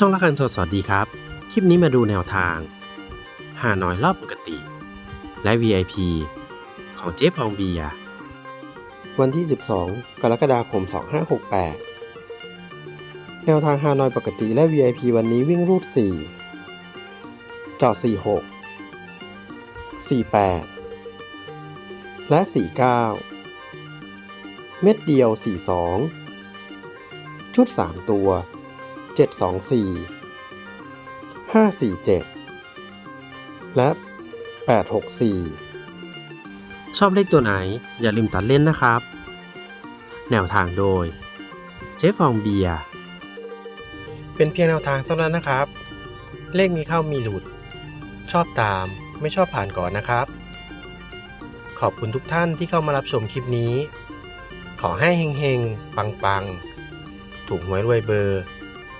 ช่องละคันโทรสวัสดีครับ คลิปนี้มาดูแนวทางหาน้อยรอบปกติ และ VIP ของเจ๊ฟองเบีย วันที่ 12 กรกฎาคม 2568 แนวทางฮานอยปกติและ VIP วันนี้วิ่งรูด 4 จอด 46 48 และ 49 เม็ดเดียว 42 ชุด 3 ตัว 724 547 และ 864 ชอบเลขตัวไหนอย่าลืมตัดเล่นนะครับ แนวทางโดยเจ๊ฟองเบียร์เป็นเพียงแนวทางเท่านั้นนะครับ เลขมีเข้ามีหลุด ชอบตามไม่ชอบผ่านก่อนนะครับ ขอบคุณทุกท่านที่เข้ามารับชมคลิปนี้ ขอให้เฮงๆ ปังๆ ถูกหวยรวยเบอร์